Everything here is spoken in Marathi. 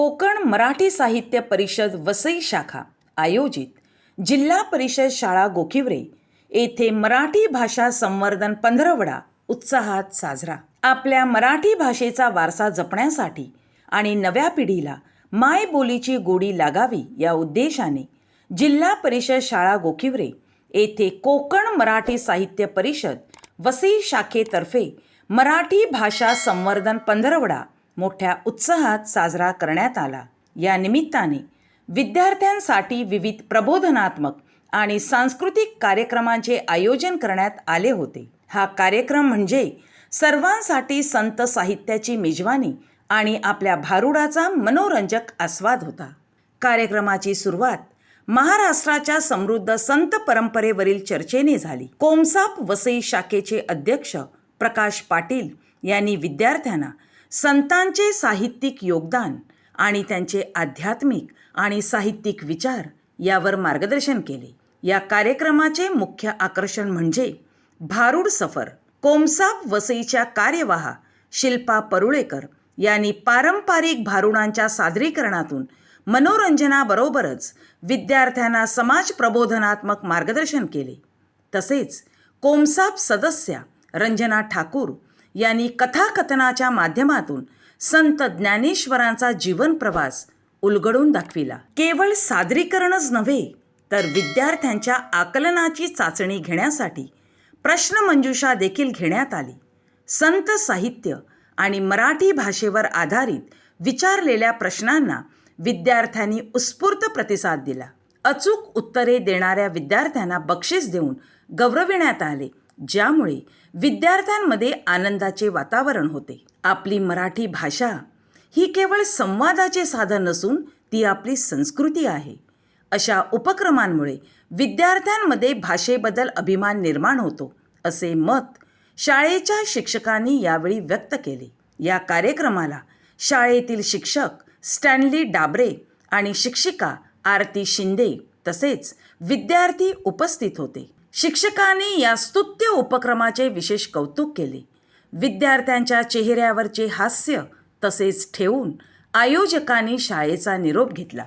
कोकण मराठी साहित्य परिषद वसई शाखा आयोजित जिल्हा परिषद शाळा गोखिवरे येथे मराठी भाषा संवर्धन पंधरवडा उत्साहात साजरा. आपल्या मराठी भाषेचा वारसा जपण्यासाठी आणि नव्या पिढीला मायबोलीची गोडी लागावी या उद्देशाने जिल्हा परिषद शाळा गोखिवरे येथे कोकण मराठी साहित्य परिषद वसई शाखेतर्फे मराठी भाषा संवर्धन पंधरवडा मोठ्या उत्साहात साजरा करण्यात आला. या निमित्ताने विद्यार्थ्यांसाठी विविध प्रबोधनात्मक आणि सांस्कृतिक कार्यक्रमांचे आयोजन करण्यात आले होते. हा कार्यक्रम म्हणजे सर्वांसाठी संत साहित्याची मेजवानी आणि आपल्या भारुडाचा मनोरंजक आस्वाद होता. कार्यक्रमाची सुरुवात महाराष्ट्राच्या समृद्ध संत परंपरेवरील चर्चेने झाली. कोमसाप वसई शाखेचे अध्यक्ष प्रकाश पाटील यांनी विद्यार्थ्यांना संतांचे साहित्यिक योगदान आणि त्यांचे आध्यात्मिक आणि साहित्यिक विचार यावर मार्गदर्शन केले. या कार्यक्रमाचे मुख्य आकर्षण म्हणजे भारूड सफर कोमसाप वसईच्या कार्यवाहा शिल्पा परुळेकर यांनी पारंपरिक भारुडांच्या सादरीकरणातून मनोरंजनाबरोबरच विद्यार्थ्यांना समाज प्रबोधनात्मक मार्गदर्शन केले. तसेच कोमसाप सदस्या रंजना ठाकूर यांनी कथाकथनाच्या माध्यमातून संत ज्ञानेश्वरांचा जीवन प्रवास उलगडून दाखविला. केवळ सादरीकरणच नव्हे तर विद्यार्थ्यांच्या आकलनाची चाचणी घेण्यासाठी प्रश्नमंजुषा देखील घेण्यात आली. संत साहित्य आणि मराठी भाषेवर आधारित विचारलेल्या प्रश्नांना विद्यार्थ्यांनी उत्स्फूर्त प्रतिसाद दिला. अचूक उत्तरे देणाऱ्या विद्यार्थ्यांना बक्षीस देऊन गौरविण्यात आले. ज्यामुळे विद्यार्थ्यांमध्ये आनंदाचे वातावरण होते. आपली मराठी भाषा ही केवळ संवादाचे साधन नसून ती आपली संस्कृती आहे. अशा उपक्रमांमुळे विद्यार्थ्यांमध्ये भाषेबद्दल अभिमान निर्माण होतो असे मत शाळेच्या शिक्षकांनी यावेळी व्यक्त केले. या कार्यक्रमाला शाळेतील शिक्षक स्टॅनली डाबरे आणि शिक्षिका आरती शिंदे तसेच विद्यार्थी उपस्थित होते. शिक्षकांनी या स्तुत्य उपक्रमाचे विशेष कौतुक केले. विद्यार्थ्यांच्या चेहऱ्यावरचे हास्य तसेच ठेवून आयोजकांनी शाळेचा निरोप घेतला.